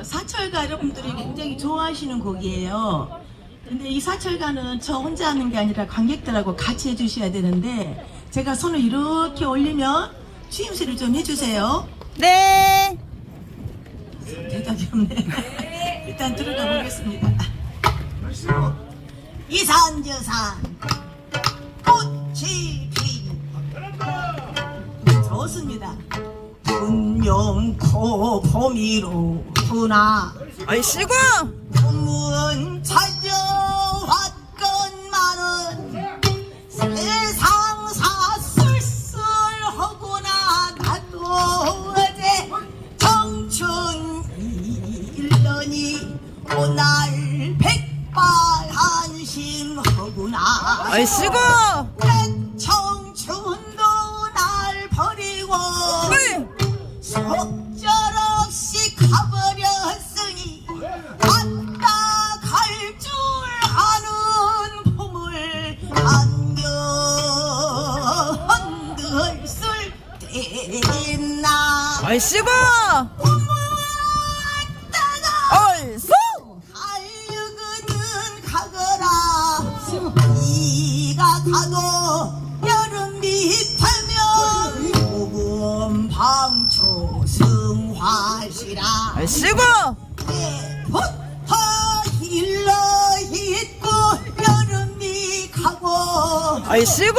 어, 사철가 여러분들이 굉장히 좋아하시는 곡이에요. 근데 이 사철가는 저 혼자 하는 게 아니라 관객들하고 같이 해주셔야 되는데 제가 손을 이렇게 올리면 추임새를 좀 해주세요. 네. 대답이 없네. 일단 들어가 보겠습니다. 이산저산 꽃이 핀 좋습니다. 분명코 봄이로 구나 얼씨구. 풍문 찾아왔건만은 세상 사 쓸쓸하구나 나도 어제 청춘 일러니 오늘 백발한심하구나 얼씨구. 있나 얼씨구. 얼쑤. 달려그는 가거라 이가 가도 여름이 되면 고금 방초 승화시라 얼씨구. 때부터 일러 있고 여름이 가고 얼씨구.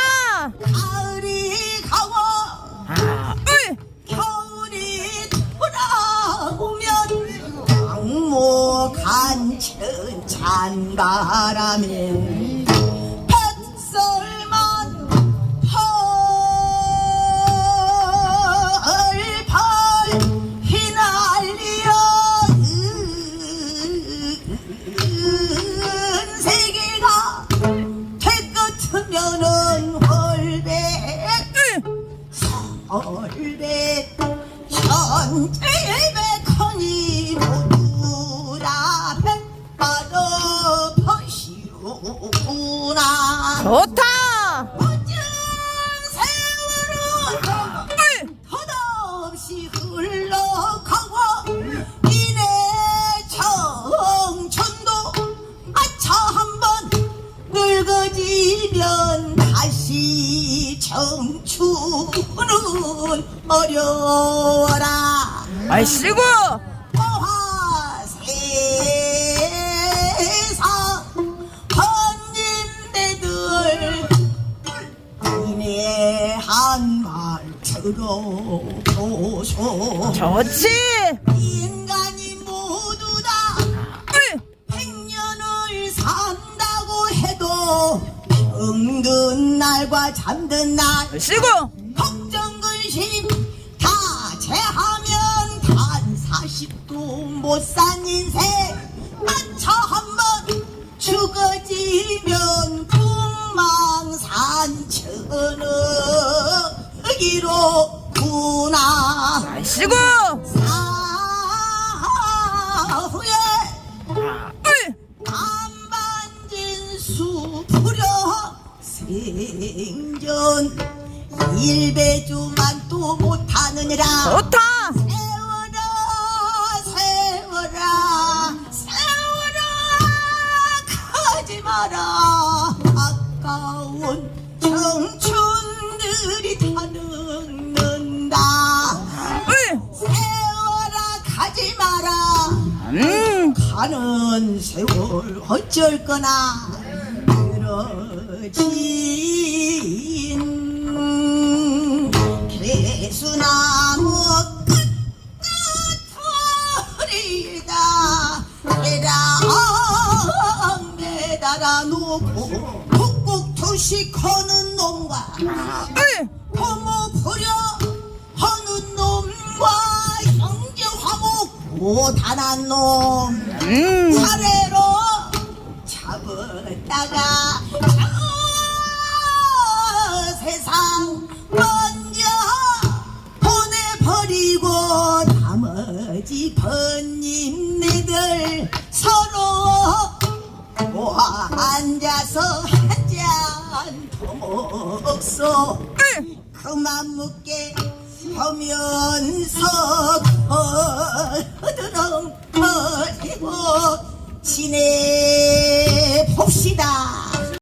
강목한 찬바람에 뱃살만 펄펄 은 세계가 홀배 얼배 천재 퍼시오구나 좋다. 어쩐 세월은. 덧없이 흘러가고 이내 청춘도 아차 한번 늙어지면 다시 청춘은 어려워라 얼씨구. 들어보소 좋지. 인간이 모두 다 으이. 백년을 산다고 해도 병든 날과 잠든 날 얼씨구. 걱정 근심 다 제하면 단 40도 못 산 인생 얼씨구. 사후에 으이. 안반진 수푸려 생전 일배주만 또 못하느니라 좋다. 세워라 세워라 세워라 가지 마라 아까운 청춘들이 음. 가는 세월 어쩔 거나 늘어진 개수나무 끝끝소리다 대랑 매달아 놓고 꾹꾹 투식하는 놈과 으 못하는 놈 음. 차례로 잡아 참았다가 저 세상 먼저 보내버리고 나머지 번님네들 서로 모아 앉아서 한잔더 먹소 그만 묻게 하면서 거드렁거리고 지내봅시다